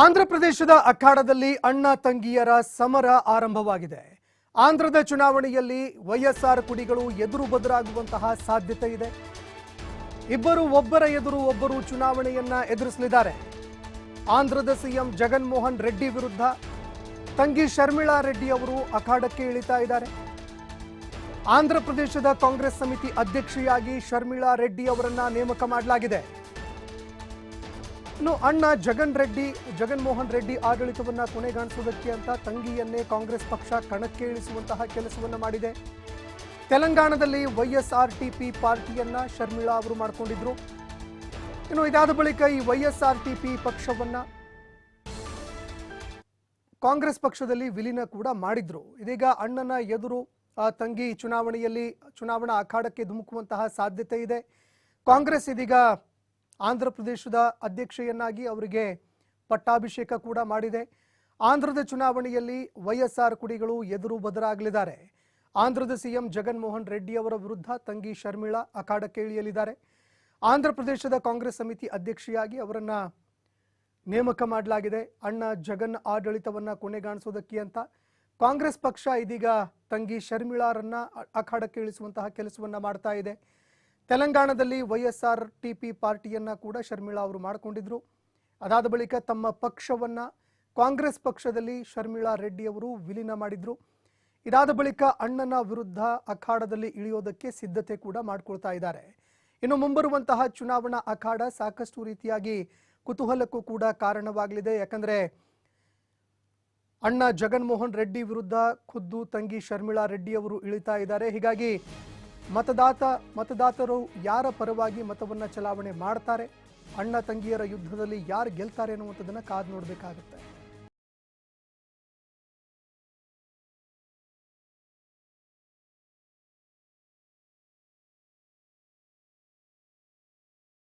ಆಂಧ್ರ ಪ್ರದೇಶದ ಅಖಾಡದಲ್ಲಿ ಅಣ್ಣ ತಂಗಿಯರ ಸಮರ ಆರಂಭವಾಗಿದೆ. ಆಂಧ್ರದ ಚುನಾವಣೆಯಲ್ಲಿ ವೈಎಸ್ಆರ್ ಕುಡಿಗಳು ಎದುರು ಬದುರಾಗುವಂತಹ ಸಾಧ್ಯತೆ ಇದೆ. ಇಬ್ಬರು ಒಬ್ಬರ ಎದುರು ಒಬ್ಬರು ಚುನಾವಣೆಯನ್ನ ಎದುರಿಸಲಿದ್ದಾರೆ. ಆಂಧ್ರದ ಸಿಎಂ ಜಗನ್ಮೋಹನ್ ರೆಡ್ಡಿ ವಿರುದ್ಧ ತಂಗಿ ಶರ್ಮಿಳಾ ರೆಡ್ಡಿ ಅವರು ಅಖಾಡಕ್ಕೆ ಇಳಿತಾ ಇದ್ದಾರೆ. ಆಂಧ್ರ ಪ್ರದೇಶದ ಕಾಂಗ್ರೆಸ್ ಸಮಿತಿ ಅಧ್ಯಕ್ಷೆಯಾಗಿ ಶರ್ಮಿಳಾ ರೆಡ್ಡಿ ಅವರನ್ನ ನೇಮಕ ಮಾಡಲಾಗಿದೆ. ಇನ್ನು ಅಣ್ಣ ಜಗನ್ ರೆಡ್ಡಿ, ಜಗನ್ಮೋಹನ್ ರೆಡ್ಡಿ ಆಡಳಿತವನ್ನು ಕೊನೆಗಾಣಿಸುವುದಕ್ಕೆ ಅಂತ ತಂಗಿಯನ್ನೇ ಕಾಂಗ್ರೆಸ್ ಪಕ್ಷ ಕಣಕ್ಕೆ ಇಳಿಸುವಂತಹ ಕೆಲಸವನ್ನು ಮಾಡಿದೆ. ತೆಲಂಗಾಣದಲ್ಲಿ ವೈಎಸ್ಆರ್ ಟಿ ಪಿ ಪಾರ್ಟಿಯನ್ನ ಶರ್ಮಿಳಾ ಅವರು ಮಾಡಿಕೊಂಡಿದ್ರು. ಇನ್ನು ಇದಾದ ಬಳಿಕ ಈ ವೈಎಸ್ಆರ್ ಟಿ ಪಿ ಪಕ್ಷವನ್ನ ಕಾಂಗ್ರೆಸ್ ಪಕ್ಷದಲ್ಲಿ ವಿಲೀನ ಕೂಡ ಮಾಡಿದ್ರು. ಇದೀಗ ಅಣ್ಣನ ಎದುರು ತಂಗಿ ಚುನಾವಣೆಯಲ್ಲಿ, ಚುನಾವಣಾ ಅಖಾಡಕ್ಕೆ ಧುಮುಕುವಂತಹ ಸಾಧ್ಯತೆ ಇದೆ. ಕಾಂಗ್ರೆಸ್ ಇದೀಗ ಆಂಧ್ರ ಪ್ರದೇಶದ ಅಧ್ಯಕ್ಷೆಯನ್ನಾಗಿ ಅವರಿಗೆ ಪಟ್ಟಾಭಿಷೇಕ ಕೂಡ ಮಾಡಿದೆ. ಆಂಧ್ರದ ಚುನಾವಣೆಯಲ್ಲಿ ವೈಎಸ್ಆರ್ ಕುಡಿಗಳು ಎದುರು ಬದಲಾಗಲಿದ್ದಾರೆ. ಆಂಧ್ರದ ಸಿಎಂ ಜಗನ್ಮೋಹನ್ ರೆಡ್ಡಿ ಅವರ ವಿರುದ್ಧ ತಂಗಿ ಶರ್ಮಿಳಾ ಅಖಾಡಕ್ಕೆ ಇಳಿಯಲಿದ್ದಾರೆ ಆಂಧ್ರ ಪ್ರದೇಶದ ಕಾಂಗ್ರೆಸ್ ಸಮಿತಿ ಅಧ್ಯಕ್ಷೆಯಾಗಿ ಅವರನ್ನ ನೇಮಕ ಮಾಡಲಾಗಿದೆ. ಅಣ್ಣ ಜಗನ್ ಆಡಳಿತವನ್ನ ಕೊನೆಗಾಣಿಸೋದಕ್ಕೆ ಅಂತ ಕಾಂಗ್ರೆಸ್ ಪಕ್ಷ ಇದೀಗ ತಂಗಿ ಶರ್ಮಿಳಾರನ್ನ ಅಖಾಡಕ್ಕೆ ಇಳಿಸುವಂತಹ ಕೆಲಸವನ್ನ ಮಾಡ್ತಾ ಇದೆ. ತೆಲಂಗಾಣದಲ್ಲಿ ವೈಎಸ್ಆರ್ ಟಿ ಪಿ ಪಾರ್ಟಿಯನ್ನ ಕೂಡ ಶರ್ಮಿಳಾ ಅವರು ಮಾಡಿಕೊಂಡಿದ್ರು. ಅದಾದ ಬಳಿಕ ತಮ್ಮ ಪಕ್ಷವನ್ನ ಕಾಂಗ್ರೆಸ್ ಪಕ್ಷದಲ್ಲಿ ಶರ್ಮಿಳಾ ರೆಡ್ಡಿ ಅವರು ವಿಲೀನ ಮಾಡಿದ್ರು. ಇದಾದ ಬಳಿಕ ಅಣ್ಣನ ವಿರುದ್ಧ ಅಖಾಡದಲ್ಲಿ ಇಳಿಯೋದಕ್ಕೆ ಸಿದ್ಧತೆ ಕೂಡ ಮಾಡಿಕೊಳ್ತಾ ಇದ್ದಾರೆ. ಇನ್ನು ಮುಂಬರುವಂತಹ ಚುನಾವಣಾ ಅಖಾಡ ಸಾಕಷ್ಟು ರೀತಿಯಾಗಿ ಕುತೂಹಲಕ್ಕೂ ಕೂಡ ಕಾರಣವಾಗಲಿದೆ. ಯಾಕಂದ್ರೆ ಅಣ್ಣ ಜಗನ್ಮೋಹನ್ ರೆಡ್ಡಿ ವಿರುದ್ಧ ಖುದ್ದು ತಂಗಿ ಶರ್ಮಿಳಾ ರೆಡ್ಡಿ ಅವರು ಇಳಿತಾ ಇದ್ದಾರೆ. ಹೀಗಾಗಿ ಮತದಾತ ಮತದಾತರು ಯಾರ ಪರವಾಗಿ ಮತವನ್ನು ಚಲಾವಣೆ ಮಾಡ್ತಾರೆ? ಅಣ್ಣ, ತಂಗಿಯರ ಯುದ್ಧದಲ್ಲಿ ಯಾರು ಗೆಲ್ತಾರೆ ಅನ್ನುವಂಥದ್ದನ್ನು ಕಾದು ನೋಡಬೇಕಾಗುತ್ತೆ.